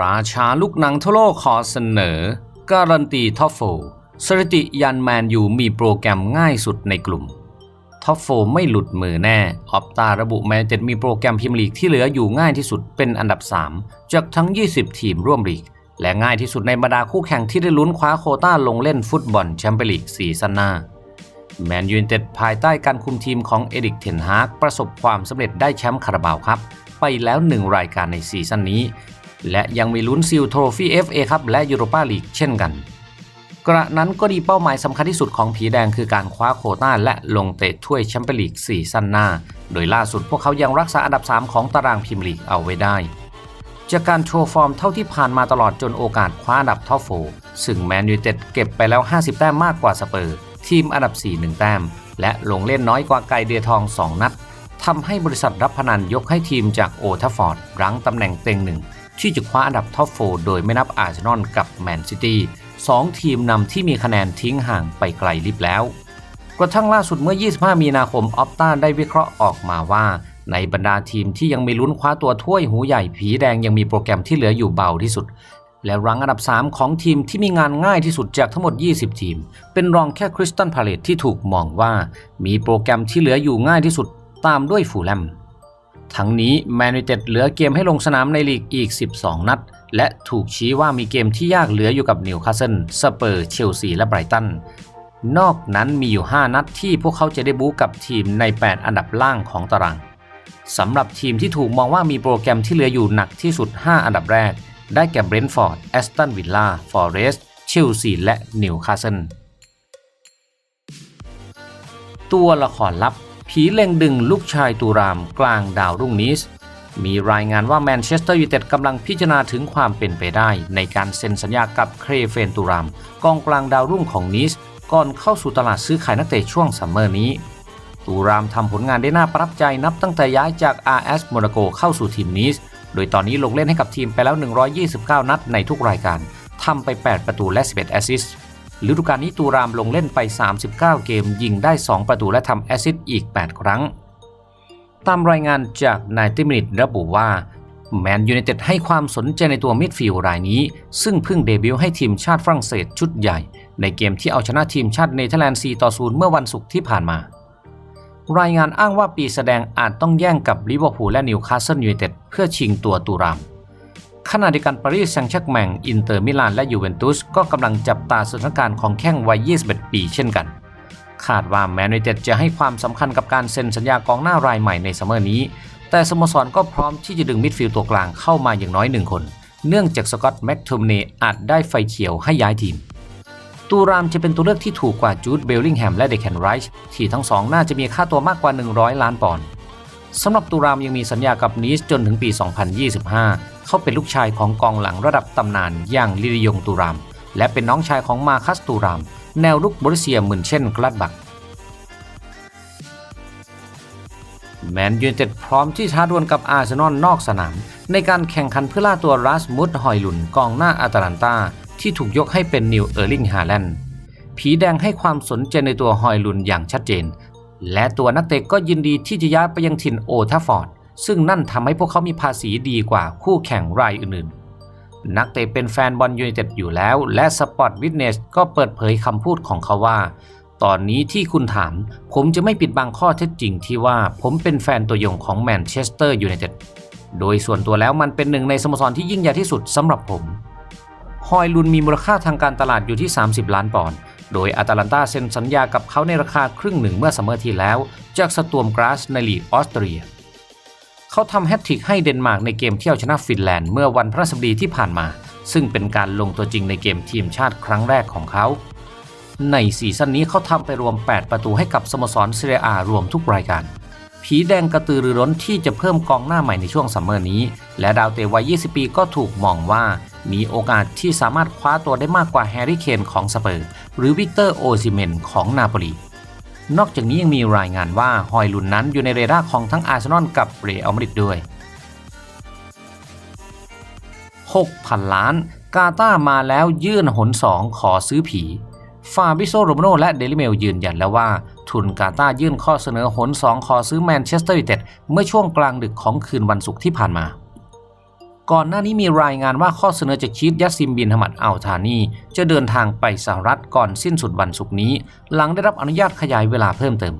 ราชาลูกหนังทั่วโลกขอเสนอ การันตีท็อปโฟสถิติยันแมนยูมีโปรแกรมง่ายสุดในกลุ่มท็อปโฟไม่หลุดมือแน่ ออปตาระบุแมนเจ็ดมีโปรแกรมพรีเมียร์ลีกที่เหลืออยู่ง่ายที่สุดเป็นอันดับ 3 จากทั้ง 20 ทีมร่วมลีก และง่ายที่สุดในบรรดาคู่แข่งที่ได้ลุ้นคว้าโคต้าลงเล่นฟุตบอลแชมเปี้ยนลีกซีซั่นหน้าแมนยูนเต็ดภายใต้การคุมทีมของเอริกเทนฮากประสบความสำเร็จได้แชมป์คาราบาวครับ ไปแล้วหนึ่งรายการในซีซั่นนี้ และยังมีลุ้นซิลโทรฟี่ FA ครับและยูโรปาลีกเช่นกัน กระนั้นก็ดีเป้าหมายสำคัญที่สุดของผีแดงคือการคว้าโคต้าและลงเตะถ้วยแชมเปี้ยนลีกซีซั่นหน้า โดยล่าสุดพวกเขายังรักษาอันดับ 3 ของตารางพรีเมียร์ลีกเอาไว้ได้ จากการโชว์ฟอร์มเท่าที่ผ่านมาตลอดจนโอกาสคว้าอันดับท็อปโฟซึ่งแมนยูเต็ดเก็บไปแล้ว 50 แต้มมากกว่าสเปอร์ ทีมอันดับ 4 1 แต้ม และลงเล่นน้อยกว่าไกเดือทอง 2 นัดทำให้บริษัทรับพนันยกให้ทีมจากโอทัฟฟอร์ดรั้งตำแหน่งเต็งหนึ่ง ที่จะคว้าอันดับท็อปโฟร์โดยไม่นับอาร์เซนอลกับแมนซิตี้สองทีมนำที่มีคะแนนทิ้งห่างไปไกลลิบแล้ว กระทั่งล่าสุดเมื่อ 25 มีนาคมออฟตาได้วิเคราะห์ออกมาว่า ในบรรดาทีมที่ยังมีลุ้นคว้าตัวถ้วยหูใหญ่ผีแดงยังมีโปรแกรมที่เหลืออยู่เบาที่สุด และรั้งอันดับ 3 ของทีมที่มีงานง่ายที่สุดจากทั้งหมด 20 ทีม เป็นรองแค่คริสตันพาเลตที่ถูกมองว่า มีโปรแกรมที่เหลืออยู่ง่ายที่สุด ตามด้วยฟูลแลม ทั้งนี้แมนยูเต็ดเหลือเกมให้ลงสนามในลีกอีก 12 นัด และถูกชี้ว่ามีเกมที่ยากเหลืออยู่กับนิวคาสเซิลสเปอร์เชลซีและไบรตันนอกนั้นมีอยู่ 5 นัดที่พวกเขาจะได้บู๊กับทีมใน 8 อันดับล่างของตารางสำหรับทีมที่ถูกมองว่ามีโปรแกรมที่เหลืออยู่หนักที่สุด 5 อันดับแรก ได้แก่เบรนท์ฟอร์ดแอสตันวิลล่าฟอเรสต์เชลซีและนิวคาสเซิลตัวละครลับ ผีเล็งดึงลูกชายตูรามกลางดาวรุ่งนิส มีรายงานว่าแมนเชสเตอร์ยูไนเต็ดกำลังพิจารณาถึงความเป็นไปได้ ในการเซ็นสัญญากับเครเฟนตูรามกองกลางดาวรุ่งของนิส ก่อนเข้าสู่ตลาดซื้อขายนักเตะช่วงซัมเมอร์นี้ตูรามทำผลงานได้น่าประทับใจนับตั้งแต่ย้ายจาก RS โมนาโกเข้าสู่ทีมนิส โดยตอนนี้ลงเล่นให้กับทีมไปแล้ว 129 นัดในทุกรายการทำไป 8 ประตูและ 11 แอสซิสต์ ฤดูกาลนี้ตูรามลงเล่นไป 39 เกมยิงได้ 2 ประตูและทำแอสซิสต์อีก 8 ครั้ง ตามรายงานจากนายติมินิตระบุว่า แมนยูไนเต็ดให้ความสนใจในตัวมิดฟิลด์รายนี้ ซึ่งเพิ่งเดบิวต์ให้ทีมชาติฝรั่งเศสชุดใหญ่ ในเกมที่เอาชนะทีมชาติเนเธอร์แลนด์ 4 ต่อ 0 เมื่อวันศุกร์ที่ผ่านมา รายงานอ้างว่าปีแสดงอาจต้องแย่งกับลิเวอร์พูลและนิวคาสเซิลยูไนเต็ดเพื่อชิงตัวตูราม ขณะเดียวกันปารีสแซงต์แชร์กแมงอินเตอร์มิลานและยูเวนตุสก็กำลังจับตาสถานการณ์ของแข้งวัย 21 ปีเช่นกัน คาดว่าแมนยูเต็ดจะให้ความสำคัญกับการเซ็นสัญญากองหน้ารายใหม่ในซัมเมอร์นี้ แต่สโมสรก็พร้อมที่จะดึงมิดฟิลด์ตัวกลางเข้ามาอย่างน้อยหนึ่งคน เนื่องจากสกอตต์แม็กโทมเนอาจได้ไฟเขียวให้ย้ายทีมตูรามจะเป็นตัวเลือกที่ถูกกว่าจูดเบลลิงแฮมและเดคแคนไรช์ที่ทั้งสองน่าจะมีค่าตัวมากกว่า 100 ล้านปอนด์ สำหรับตูรามยังมีสัญญากับนีสจนถึงปี 2025 เขาเป็นลูกชายของกองหลังระดับตำนานอย่างลิริยงตูราม และเป็นน้องชายของมาคัสตูราม แนวรุกบริเซียเหมือนเช่นกลัดบักแมนยูเต็ดพร้อมที่ท้าดวลกับอาร์เซนอลนอกสนาม ในการแข่งขันเพื่อล่าตัวรัสมุดฮอยลุนกองหน้าอาตาลันตาที่ถูกยกให้เป็นนิวเออร์ลิงฮาแลนด์ผีแดงให้ความสนใจในตัวฮอยลุนอย่างชัดเจน และตัวนักเตะก็ยินดีที่จะย้ายไปยังถิ่นโอทัฟฟอร์ด ซึ่งนั่นทำให้พวกเขามีภาษีดีกว่าคู่แข่งรายอื่นๆ นักเตะเป็นแฟนบอลยูไนเต็ดอยู่แล้ว และสปอร์ตวิทเนสก็เปิดเผยคำพูดของเขาว่า ตอนนี้ที่คุณถาม ผมจะไม่ปิดบังข้อเท็จจริงที่ว่าผมเป็นแฟนตัวยงของแมนเชสเตอร์ยูไนเต็ดโดยส่วนตัวแล้วมันเป็นหนึ่งในสโมสรที่ยิ่งใหญ่ที่สุดสำหรับผม ฮอยลุนมีมูลค่าทางการตลาดอยู่ที่ 30 ล้านปอนด์ โดยอาตาลันตาเซ็นสัญญากับเขาในราคาครึ่งหนึ่งเมื่อซัมเมอร์ที่แล้ว จากสตวมกราสในลีกออสเตรีย เขาทำแฮตทริกให้เดนมาร์กในเกมเที่ยวชนะฟินแลนด์เมื่อวันพฤหัสบดีที่ผ่านมา ซึ่งเป็นการลงตัวจริงในเกมทีมชาติครั้งแรกของเขา ในซีซั่นนี้เขาทำไปรวม 8 ประตูให้กับสโมสรเซเรียอารวมทุกรายการผีแดงกระตือรือร้นที่จะเพิ่มกองหน้าใหม่ในช่วงซัมเมอร์นี้ และดาวเตะวัย 20 ปีก็ถูกมองว่า มีโอกาสที่สามารถคว้าตัวได้มากกว่าแฮร์รี่เคนของสเปอร์ หรือวิกเตอร์โอซิเมนของนาโปลีนอกจากนี้ยังมีรายงานว่าฮอยลุนนั้นอยู่ในเรดาร์ของทั้งอาร์เซนอลกับเรอัลมาดริดด้วย 6,000 ล้าน กาตามาแล้วยื่นหนสองขอซื้อผี ฟาบิโซโรมโนและเดลิเมลยืนยันแล้วว่า ทุนกาตายื่นข้อเสนอหนสองขอซื้อแมนเชสเตอร์ยูไนเต็ดเมื่อช่วงกลางดึกของคืนวันศุกร์ที่ผ่านมา ก่อนหน้านี้มีรายงานว่าข้อเสนอจากชีฟยัสซิมบินฮมัดอัลธานี จะเดินทางไปสหรัฐก่อนสิ้นสุดวันศุกร์นี้ หลังได้รับอนุญาตขยายเวลาเพิ่มเติม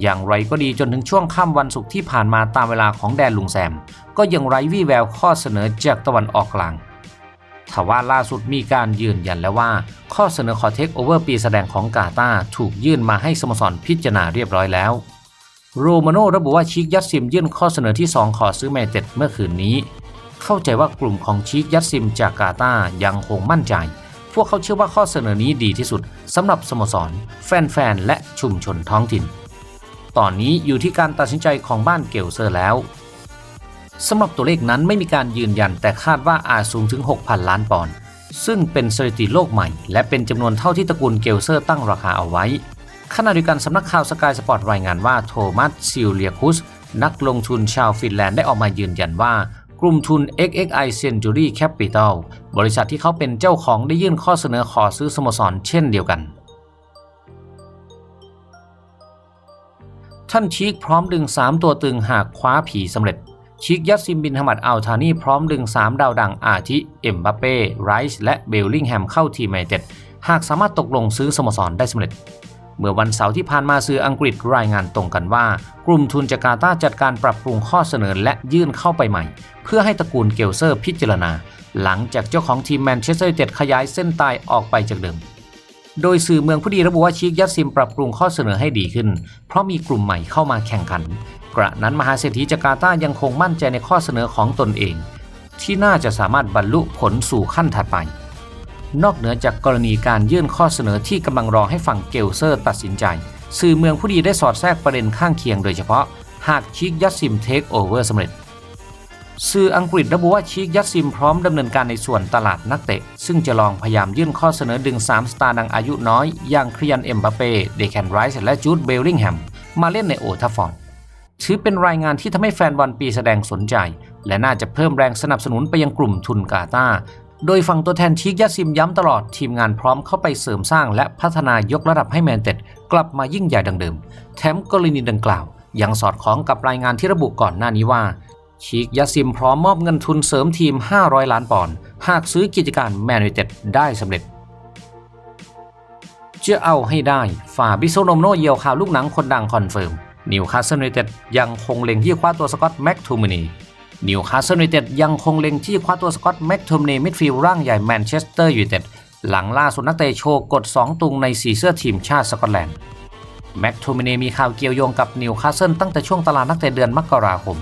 อย่างไรก็ดีจนถึงช่วงค่ำวันศุกร์ที่ผ่านมาตามเวลาของแดนลุงแซม ก็ยังไร้วี่แววข้อเสนอจากตะวันออกกลางทว่าล่าสุดมีการยืนยันแล้วว่า ข้อเสนอขอเทคโอเวอร์ปีแสดงของกาตาถูกยื่นมาให้สโมสรพิจารณาเรียบร้อยแล้วโรมาโนระบุว่าชิกยัตซิมยื่นข้อเสนอที่ 2 ขอซื้อแมนเต็ดเมื่อคืนนี้ เข้าใจว่ากลุ่มของชิกยัตซิมจากกาตายังคงมั่นใจ พวกเขาเชื่อว่าข้อเสนอนี้ดีที่สุดสำหรับสโมสร แฟนๆ และชุมชนท้องถิ่น ตอนนี้อยู่ที่การตัดสินใจของบ้านเกลเซอร์แล้วสำหรับตัวเลขนั้นไม่มีการยืนยันแต่คาดว่าอาจสูงถึง 6,000 ล้านปอนด์ซึ่งเป็นสถิติโลกใหม่ และเป็นจำนวนเท่าที่ตระกูลเกลเซอร์ตั้งราคาเอาไว้ขณะเดียวกันสำนักข่าวสกายสปอร์ตรายงานว่าโทมัสซิลเลียคุสนักลงทุนชาวฟินแลนด์ได้ออกมายืนยันว่า กลุ่มทุน XXI Century Capital บริษัทที่เขาเป็นเจ้าของได้ยื่นข้อเสนอขอซื้อสโมสรเช่นเดียวกัน ท่านชีกพร้อมดึง 3 ตัวตึงหากคว้าผีสำเร็จ ชิกยัสซิมบินฮมัดอัลธานีพร้อมดึง 3 ดาวดังอาทิ เอ็มบัปเป้ไรส์และเบลลิงแฮมเข้าทีมไมเต็ด หากสามารถตกลงซื้อสโมสรได้สำเร็จ เมื่อวันเสาร์ที่ผ่านมาสื่ออังกฤษรายงานตรงกันว่า กลุ่มทุนจาการ์ตาจัดการปรับปรุงข้อเสนอและยื่นเข้าไปใหม่ เพื่อให้ตระกูลเกลเซอร์พิจารณา หลังจากเจ้าของทีมแมนเชสเตอร์ยูไนเต็ดขยายเส้นตายออกไปจากเดิมโดยสื่อเมืองผู้ดีระบุว่าชิกยัตซิมปรับปรุงข้อเสนอให้ดีขึ้น เพราะมีกลุ่มใหม่เข้ามาแข่งขัน กระนั้นมหาเศรษฐีจาการ์ตายังคงมั่นใจในข้อเสนอของตนเอง ที่น่าจะสามารถบรรลุผลสู่ขั้นถัดไป นอกเหนือจากกรณีการยื่นข้อเสนอที่กำลังรอให้ฝั่งเกลเซอร์ตัดสินใจ สื่อเมืองผู้ดีได้สอดแทรกประเด็นข้างเคียงโดยเฉพาะ หากชิกยัตซิมเทคโอเวอร์สำเร็จ สื่ออังกฤษระบุว่าชิกยัตซิมพร้อมดำเนินการในส่วนตลาดนักเตะ ซึ่งจะลองพยายามยื่นข้อเสนอดึง 3 สตาร์ดังอายุน้อย อย่างครียันเอ็มบัเป้เดแคนไรส์และจูดเบลลิงแฮมมาเล่นในโอทัฟอร์ดถือเป็นรายงานที่ทำให้แฟนบอลปีแสดงสนใจ และน่าจะเพิ่มแรงสนับสนุนไปยังกลุ่มทุนกาตา โดยฝั่งตัวแทนชิกยัตซิมย้ำตลอดทีมงานพร้อมเข้าไปเสริมสร้างและพัฒนายกระดับให้แมนเต็ดกลับมายิ่งใหญ่ดังเดิม แถมกรณีดังกล่าว ยังสอดคล้องกับรายงานที่ระบุก่อนหน้านี้ว่า ชิกยัตซิมพร้อมมอบเงินทุนเสริมทีม 500 ล้านปอนด์หากซื้อกิจการแมนยูเต็ดได้สำเร็จจะเอาให้ได้ฝ่าบิโซโนมโนเยียวข่าวลูกหนังคนดังคอนเฟิร์มนิวคาสเซิลยูไนเต็ดยังคงเล็งที่คว้าตัวสกอตแม็กทูมินี นิวคาสเซิลยูไนเต็ดยังคงเล็งที่คว้าตัวสกอตแม็กทูมินีมิดฟิลด์ร่างใหญ่แมนเชสเตอร์ยูไนเต็ดหลังล่าสุดนักเตะโชว์กด 2 ตุงในสีเสื้อทีมชาติสกอตแลนด์แม็กทูมินีมีข่าวเกี่ยวโยงกับนิวคาสเซิลตั้งแต่ช่วงตลาดนักเตะเดือนมกราคม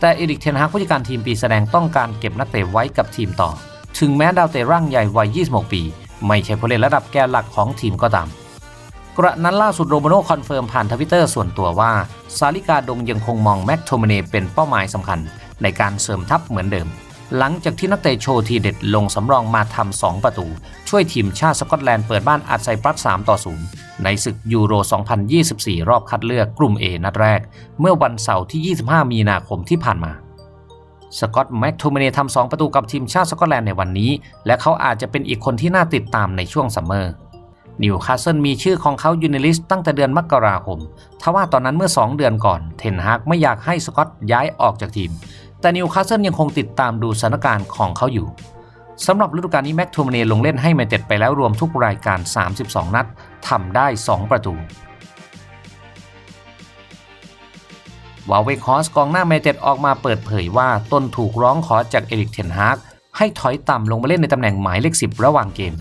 แต่เอริกเทนฮากผู้จัดการทีมปีแสดงต้องการเก็บนักเตะไว้กับทีมต่อ ถึงแม้ดาวเตะร่างใหญ่วัย 26 ปี ไม่ใช่ผู้เล่นระดับแกนหลักของทีมก็ตาม กระนั้นล่าสุดโรมาโนคอนเฟิร์มผ่านทวิตเตอร์ส่วนตัวว่าซาลิกาดงยังคงมองแม็กโทมเนเป็นเป้าหมายสำคัญ ในการเสริมทัพเหมือนเดิม หลังจากที่นักเตะโชว์ทีเด็ดลงสำรองมาทำ2ประตู ช่วยทีมชาติสกอตแลนด์เปิดบ้านอัดไซปรัส3ต่อ0ในศึกยูโร 2024 รอบคัดเลือกกลุ่ม A นัดแรก เมื่อวันเสาร์ที่ 25 มีนาคมที่ผ่านมาสกอตแม็กโทมเนทำ2ประตูกับทีมชาติสกอตแลนด์ในวันนี้ และเขาอาจจะเป็นอีกคนที่น่าติดตามในช่วงซัมเมอร์นิวคาสเซิลมีชื่อของเขาอยู่ในลิสต์ตั้งแต่เดือนมกราคม ทว่าตอนนั้นเมื่อ 2 เดือนก่อน เทนฮากไม่อยากให้สกอตย้ายออกจากทีม แต่นิวคาสเซิลยังคงติดตามดูสถานการณ์ของเขาอยู่สำหรับฤดูกาลนี้แม็กโทมเนลงเล่นให้แมนเต็ดไปแล้วรวมทุกรายการ 32 นัดทำได้ 2 ประตูวาเวคอสกองหน้าแมนเต็ดออกมาเปิดเผยว่าต้นถูกร้องขอจากเอริกเทนฮากให้ถอยต่ำลงมาเล่นในตำแหน่งหมายเลข 10 ระหว่างเกม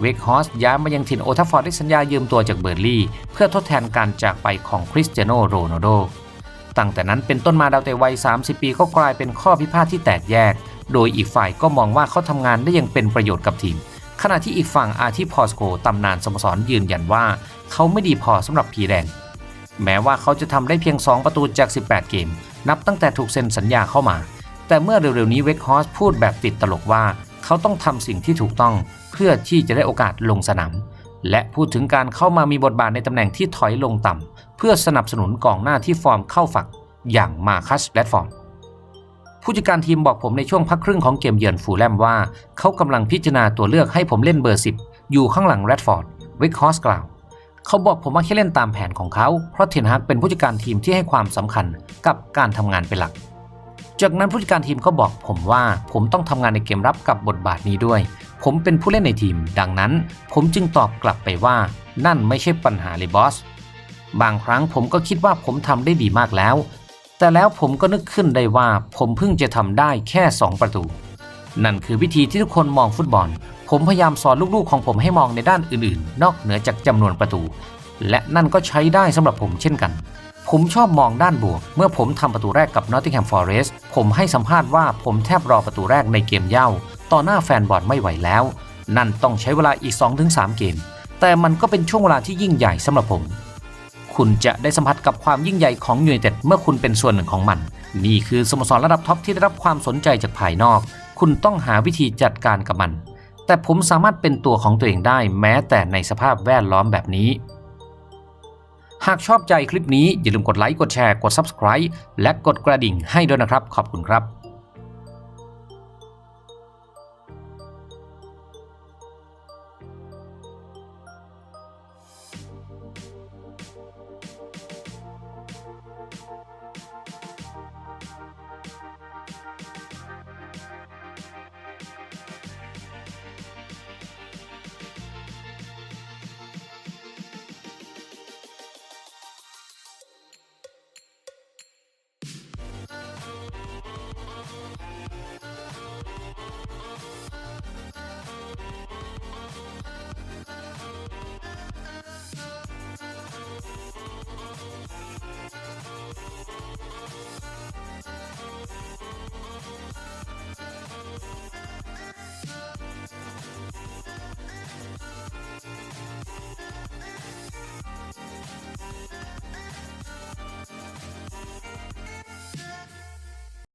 เวกฮอสย้ายมายังถิ่นโอทัฟฟอร์ดได้สัญญายืมตัวจากเบอร์ลี่ เพื่อทดแทนการจากไปของคริสเตียโนโรนัลโด ตั้งแต่นั้นเป็นต้นมาดาวเตะวัย 30 ปีก็กลายเป็นข้อพิพาทที่แตกแยก โดยอีกฝ่ายก็มองว่าเขาทำงานได้ยังเป็นประโยชน์กับทีม ขณะที่อีกฝั่งอาทิพอสโกตำนานสโมสรยืนยันว่า เขาไม่ดีพอสำหรับผีแดง แม้ว่าเขาจะทำได้เพียง 2 ประตูจาก 18 เกม นับตั้งแต่ถูกเซ็นสัญญาเข้ามา แต่เมื่อเร็วๆนี้เวกฮอสพูดแบบติดตลกว่า เขาต้องทำสิ่งที่ถูกต้อง เพื่อที่จะได้โอกาสลงสนาม และพูดถึงการเข้ามามีบทบาทในตำแหน่งที่ถอยลงต่ำ เพื่อสนับสนุนกองหน้าที่ฟอร์มเข้าฝักอย่างมาคัสแรดฟอร์ดผู้จัดการทีมบอกผมในช่วงพักครึ่งของเกมเยือนฟูแลมว่า เขากำลังพิจารณาตัวเลือกให้ผมเล่นเบอร์ 10 อยู่ข้างหลังแรดฟอร์ดเวกฮอสกล่าว เขาบอกผมว่าแค่เล่นตามแผนของเขา เพราะเทนฮากเป็นผู้จัดการทีมที่ให้ความสำคัญกับการทำงานเป็นหลัก จากนั้นผู้จัดการทีมก็บอกผมว่าผมต้องทำงานในเกมรับกับบทบาทนี้ด้วย ผมเป็นผู้เล่นในทีม ดังนั้น ผมจึงตอบกลับไปว่า นั่นไม่ใช่ปัญหาเลยบอส บางครั้งผมก็คิดว่าผมทำได้ดีมากแล้ว แต่แล้วผมก็นึกขึ้นได้ว่าผมเพิ่งจะทำได้แค่ 2 ประตู นั่นคือวิธีที่ทุกคนมองฟุตบอล ผมพยายามสอนลูกๆของผมให้มองในด้านอื่นๆ นอกเหนือจากจำนวนประตู และนั่นก็ใช้ได้สำหรับผมเช่นกันผมชอบมองด้านบวก เมื่อผมทำประตูแรกกับ Nottingham Forest ผมให้สัมภาษณ์ว่าผมแทบรอประตูแรกในเกมเย้า ต่อหน้าแฟนบอลไม่ไหวแล้ว นั่นต้องใช้เวลาอีก 2-3 เกม แต่มันก็เป็นช่วงเวลาที่ยิ่งใหญ่สำหรับผม คุณจะได้สัมผัสกับความยิ่งใหญ่ของยูไนเต็ดเมื่อคุณเป็นส่วนหนึ่งของมัน นี่คือสโมสรระดับท็อปที่ได้รับความสนใจจากภายนอก คุณต้องหาวิธีจัดการกับมัน แต่ผมสามารถเป็นตัวของตัวเองได้แม้แต่ในสภาพแวดล้อมแบบนี้หากชอบใจคลิปนี้อย่าลืมกดไลค์ กดแชร์ กด Subscribe และกดกระดิ่งให้ด้วยนะครับ ขอบคุณครับ